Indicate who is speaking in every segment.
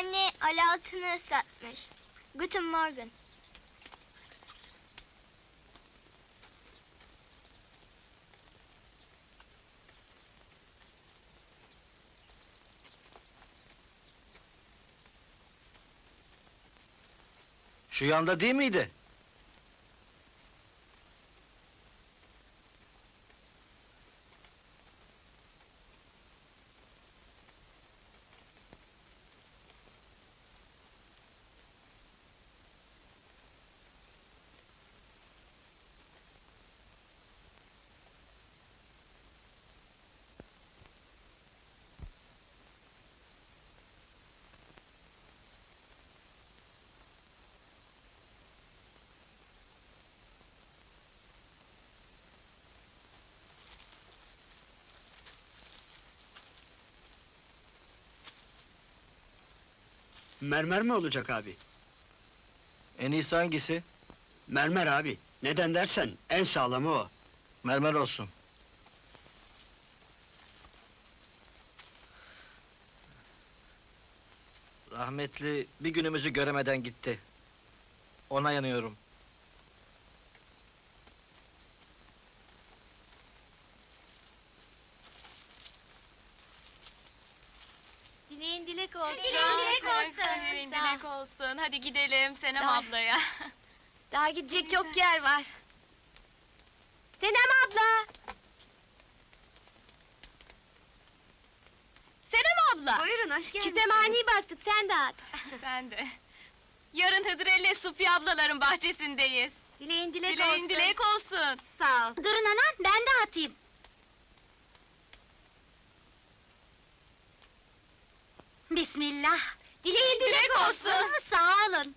Speaker 1: Anne alatını ıslatmış. Guten Morgen.
Speaker 2: Şu yanda değil miydi?
Speaker 3: Mermer mi olacak abi?
Speaker 2: En iyisi hangisi?
Speaker 3: Mermer abi. Neden dersen en sağlamı o.
Speaker 2: Mermer olsun. Rahmetli bir günümüzü göremeden gitti. Ona yanıyorum.
Speaker 4: Dileğin dilek olsun.
Speaker 1: Dileğin dilek olsun.
Speaker 4: Ol.
Speaker 5: dilek olsun. Hadi gidelim Senem
Speaker 4: Daha-
Speaker 5: ablaya.
Speaker 4: Daha gidecek çok yer var. Senem abla.
Speaker 5: Senem abla.
Speaker 4: Buyurun hoş geldiniz. Küpe mani bastık sen de at.
Speaker 5: Sen de. Yarın Hıdrellez Supi ablaların bahçesindeyiz.
Speaker 4: Dileğin dilek
Speaker 5: Dileğin
Speaker 4: olsun.
Speaker 5: dilek olsun.
Speaker 4: Sağ ol. Durun anam ben de atayım. Bismillah. Dileğin dilek,
Speaker 5: Dilek
Speaker 4: olsun. Sağ olun.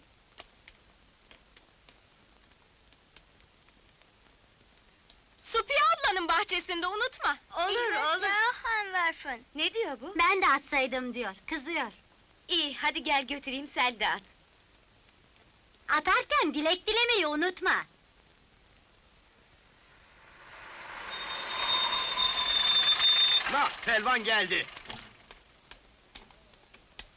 Speaker 5: Supi ablanın bahçesinde unutma.
Speaker 4: Olur olur.
Speaker 1: Hanwerfen.
Speaker 4: Ne diyor bu? Ben de atsaydım diyor. Kızıyor. İyi hadi gel götüreyim sen de at. Atarken dilek dilemeyi unutma.
Speaker 6: Na, pelvan geldi.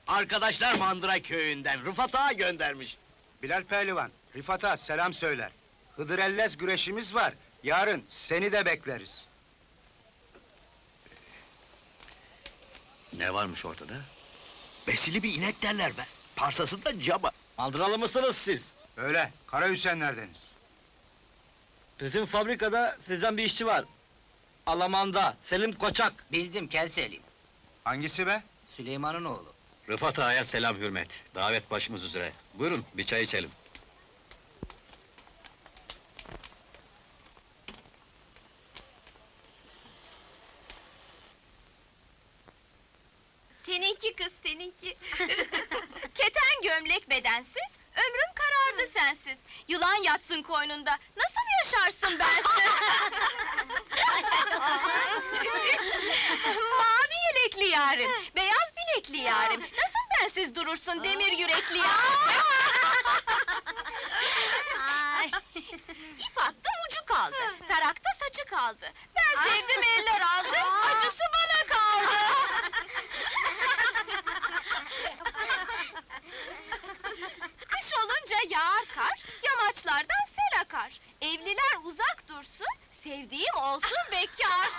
Speaker 6: Arkadaşlar Mandıra köyünden, Rıfat Ağa göndermiş.
Speaker 7: Bilal Pehlivan, Rıfat'a selam söyler. Hıdrellez güreşimiz var. Yarın seni de bekleriz.
Speaker 6: Ne varmış ortada? Besili bir inek derler be. Parsası da cama.
Speaker 2: Mandıralı mısınız siz?
Speaker 7: Öyle, Kara Hüseyinlerdeniz.
Speaker 2: Bizim fabrikada sizden bir işçi var. Alaman'da, Selim Koçak.
Speaker 8: Bildim kel Selim.
Speaker 7: Hangisi be?
Speaker 8: Süleyman'ın oğlu.
Speaker 6: Rıfat Ağa'ya selam hürmet. Davet başımız üzere. Buyurun, bir çay içelim.
Speaker 5: Seninki kız seninki. Keten gömlek bedensiz, ömrüm karardı sensiz. Yılan yatsın koynunda, nasıl yaşarsın bensiz? Mavi yelekli yarim, bilekli yarim. Nasıl bensiz durursun demir yürekli yarim?
Speaker 4: Ay.
Speaker 5: İp attım ucu kaldı, tarakta saçı kaldı. Ben sevdim eller aldı, acısı bana kaldı. Kış olunca yağar kar, yamaçlardan sel akar. Evliler uzak dursun, sevdiğim olsun bekar.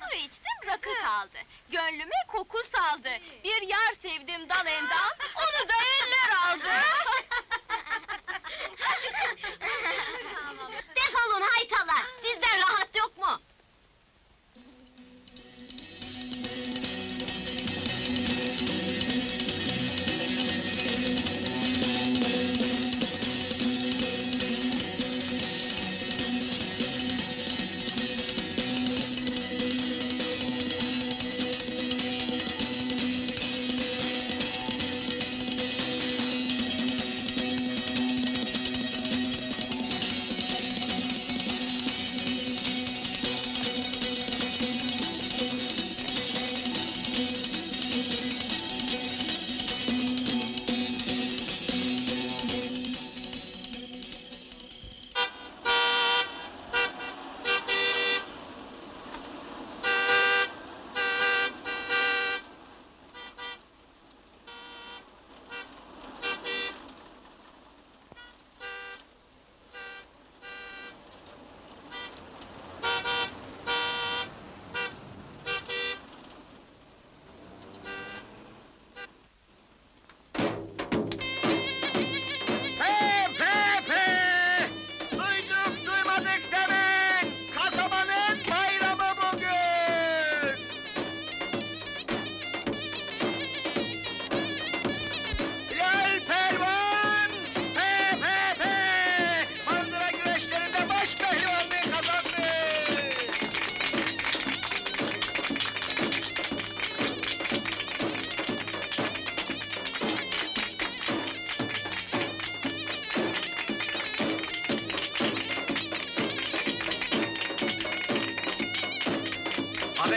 Speaker 5: Su içtim rakı kaldı, gönlüme koku saldı. Bir yar sevdim dal endam, onu da eller aldı.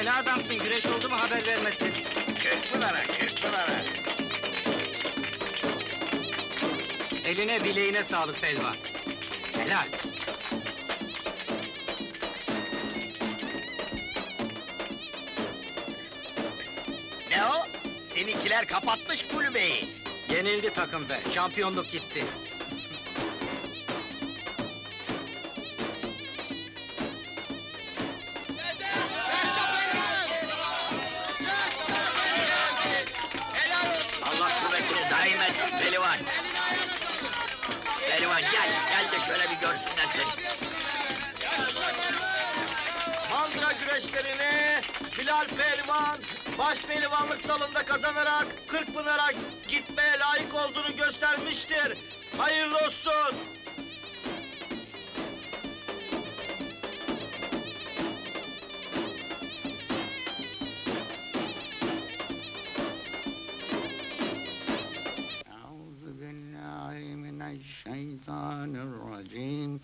Speaker 9: Ne adamsın, güreş oldu mu haber vermesin.
Speaker 6: Kırkpınar'a, Kırkpınar'a.
Speaker 9: Eline bileğine sağlık Pelvan. Helal.
Speaker 6: Ne o? Seninkiler kapatmış kulübeyi.
Speaker 9: Yenildi takım be, şampiyonluk gitti.
Speaker 6: Pehlivan. Pehlivan gel, gel de şöyle bir görsünler seni.
Speaker 10: Mandıra güreşlerini Bilal Pehlivan baş pehlivanlık dalında kazanarak Kırkpınar'a gitmeye layık olduğunu göstermiştir. Hayırlı olsun.